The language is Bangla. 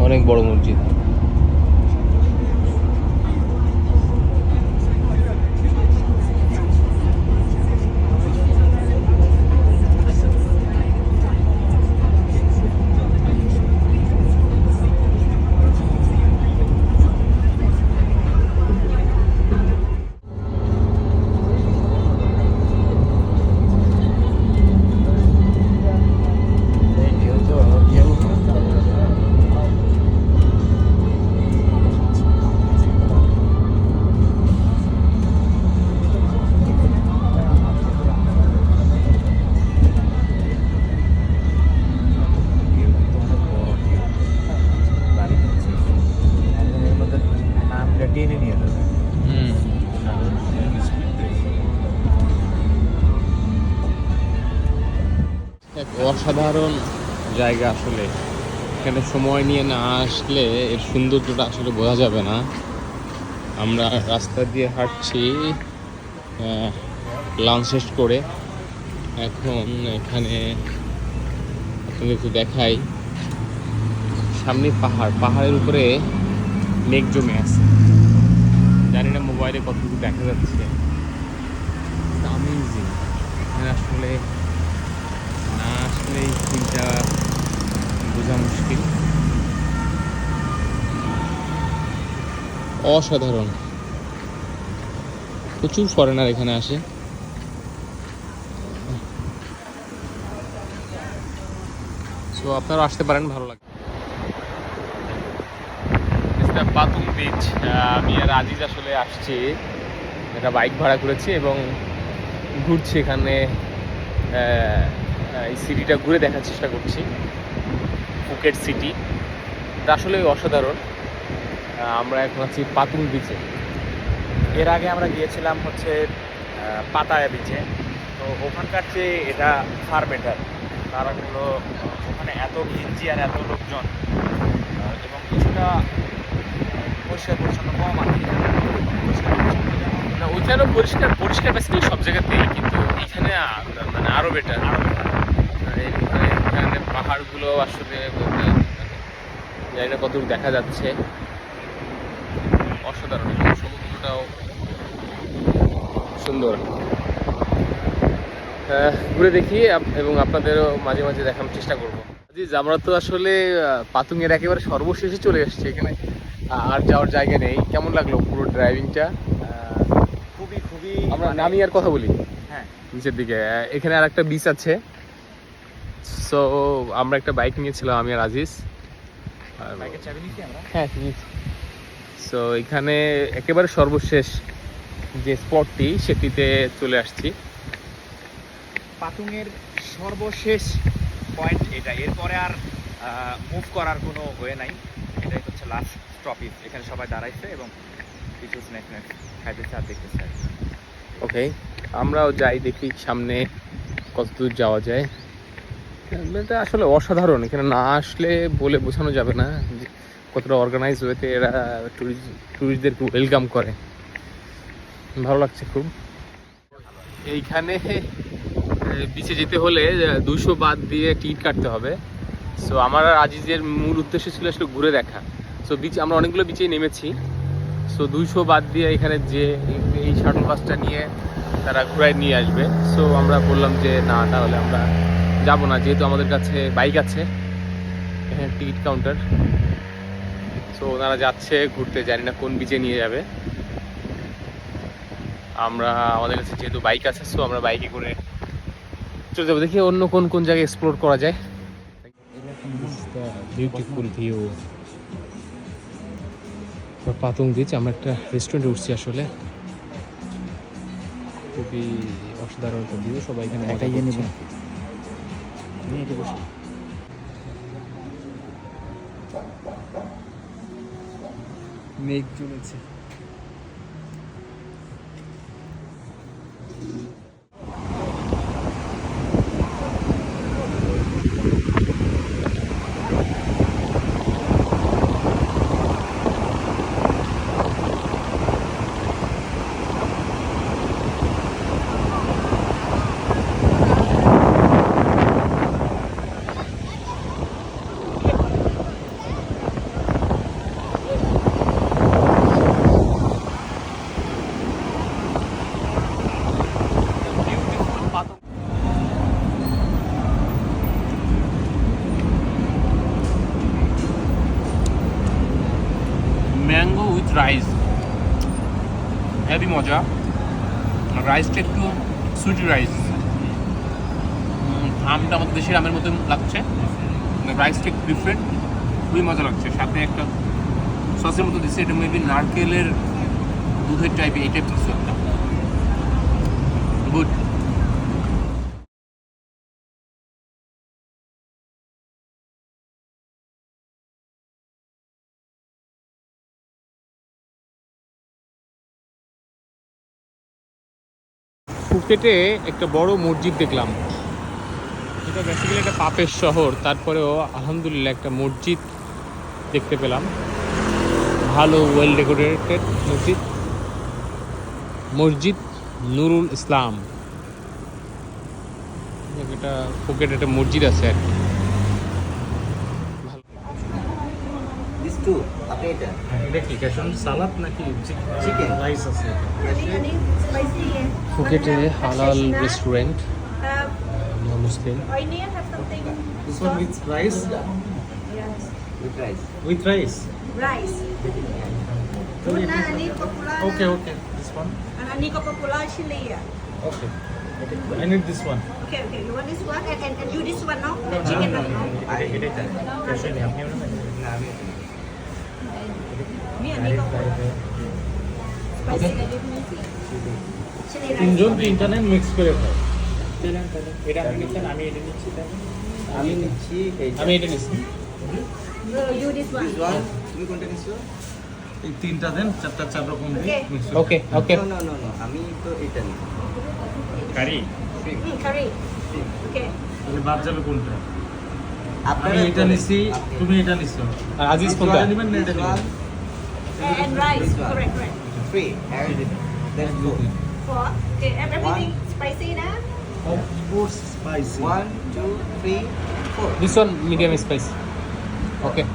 অনেক বড় মসজিদ। অসাধারণ জায়গা আসলে। এখানে সময় নিয়ে না আসলে এর সৌন্দর্যটা আসলে বোঝা যাবে না। আমরা রাস্তা দিয়ে হাঁটছি লাঞ্চ শেষ করে। এখন এখানে আপনাদের একটু দেখাই। সামনে পাহাড়, পাহাড়ের উপরে মেঘ জমে আছে। জানি না মোবাইলে কতটুকু দেখা যাচ্ছে। আমেজিং আসলে আসলে ফিলটা বোঝা মুশকিল। অসাধারণ। প্রচুর ফরেনার এখানে আসে। সো আপনারা আসতে পারেন, ভালো লাগে। পাতুম বিচ আমি আর আজিজ আসলে আসছি। একটা বাইক ভাড়া করেছি এবং ঘুরছি এখানে এই সিটিটা ঘুরে দেখার চেষ্টা করছি। ফুকেট সিটি এটা আসলে অসাধারণ। আমরা এখন আছি পাতুল বিচে এর আগে আমরা গিয়েছিলাম হচ্ছে পাতায়া বিচে তো ওখানকার চেয়ে এটা ফার বেটার কারণ হলো ওখানে এত ঘিঞ্জি আর এত লোকজন। এবং কিছুটা পরিষ্কার পরিচ্ছন্ন কম আর কি। পরিষ্কার না ওইখানেও পরিষ্কার পরিষ্কার বেসিক্যালি সব জায়গাতেই কিন্তু এখানে মানে আরও বেটার আরও better। এখানে এখানে পাহাড়গুলো আসলে বলতে জানি না কতটুকু দেখা যাচ্ছে। অসাধারণ সমুদ্রটাও সুন্দর। ঘুরে দেখি এবং আপনাদেরও মাঝে মাঝে দেখানোর চেষ্টা করব। আজিজ আমরা তো আসলে পাতুংয়ের একেবারে সর্বশেষে চলে এসেছি এখানে। আর যাওয়ার জায়গা নেই। কেমন লাগল পুরো ড্রাইভিংটা খুবই খুবই আমরা মানে- নামি আর কথা বলি। হ্যাঁ। নিচের দিকে এখানে আর একটা বিচ আছে। সো আমরা একটা বাইক নিয়েছিলাম আমি আর আজিজ। আমরা? হ্যাঁ সো এখানে একেবারে সর্বশেষ যে স্পটটি সেটিতে চলে আসছি। পাতুংয়ের সর্বশেষ পয়েন্ট এটা। এরপরে আর মুভ করার কোনো ওয়ে নাই। এটাই হচ্ছে লাস্ট স্টপিস এখানে সবাই দাঁড়াইছে এবং কিছু স্ন্যাক স্ন্যাক খাইতেছে আর দেখতেছে ওকে আমরাও যাই দেখি সামনে কত দূর যাওয়া যায়। এটা আসলে অসাধারণ। এখানে না আসলে বলে বোঝানো যাবে না যে কতটা অর্গানাইজ ওয়েতে এরা টুরিস্ট টুরিস্টদেরকে ওয়েলকাম করে। ভালো লাগছে খুব। এইখানে বিচে যেতে হলে দুশো বাদ দিয়ে টিকিট কাটতে হবে। সো আমার আর আজিজের মূল উদ্দেশ্য ছিল আসলে ঘুরে দেখা। সো বিচ আমরা অনেকগুলো বিচেই নেমেছি। সো দুইশো বাদ দিয়ে এখানে যে এই শাটল বাসটা নিয়ে তারা ঘুরায় নিয়ে আসবে। সো আমরা বললাম যে না, তাহলে আমরা যাব না যেহেতু আমাদের কাছে বাইক আছে এখানে টিকিট কাউন্টার। সো ওনারা যাচ্ছে ঘুরতে জানি না কোন বিচে নিয়ে যাবে। আমরা আমাদের কাছে যেহেতু বাইক আছে সো আমরা বাইকে করে চলে যাব। দেখি অন্য কোন কোন জায়গায় এক্সপ্লোর করা যায়। বিউটিফুল ভিউ পাতং বিচ আমরা একটা রেস্টুরেন্টে উঠছি আসলে। খুবই অসাধারণ ভিউ সবাই এখানে একটা ইয়ে। নিয়ে মেঘ চলেছে রাইসটা একটু সুইটি রাইস আমটা আমাদের দেশের আমের মতন লাগছে। রাইসটা একটু ডিফারেন্ট খুবই মজা লাগছে। সাথে একটা সসের মতো দিচ্ছে, এটা মেবি নারকেলের দুধের টাইপ এই টাইপ কিছু একটা গুড ফুকেটে একটা বড় মসজিদ দেখলাম। এটা বেসিক্যালি একটা পাপের শহর। তারপরেও আলহামদুলিল্লাহ একটা মসজিদ দেখতে পেলাম। ভালো ওয়েল ডেকোরেটেড মসজিদ। মসজিদ নুরুল ইসলাম। এটা ফুকেট একটা মসজিদ আছে আর কি। These two, আপনি এটা এটা কি ক্যাশন সালাদ নাকি Chicken. রাইস আছে spicy yeah. ফুকেটে হালাল restaurant Uh, Muslim Oinian have something. This one with rice Yes. with rice. With rice Rice. Una ani popular. Okay okay this one And ani ko popular chili. yeah. Okay I need this one Okay, okay. You want this one and, and, and you this one no? The chicken one no? এটা এটা ক্যাশন আপনি না আমি Me ani ko spicy chili rice. তিনজন তিনটা নেন মিক্স করে খাও। এটা আপনি নিচ্ছেন আমি এটা নিচ্ছি আমি নিচ্ছি আমি এটা নিচ্ছি। তুমি কোনটা এই তিনটা দেন চারটা চার রকম. ওকে ওকে no, no, no. আমি তো এটা নিচ্ছি। কারি. Okay. তাহলে বাদ যাবে কোনটা? আপনারা এটা নিছি তুমি এটা নিছো আর আজিজ কোনটা? নেবেন না এটা নেবেন? and rice. Correct, correct. Three. And that's go. Four. Okay, everything spicy na? Of course, spicy. One, two, three, four. This one medium spice. Okay.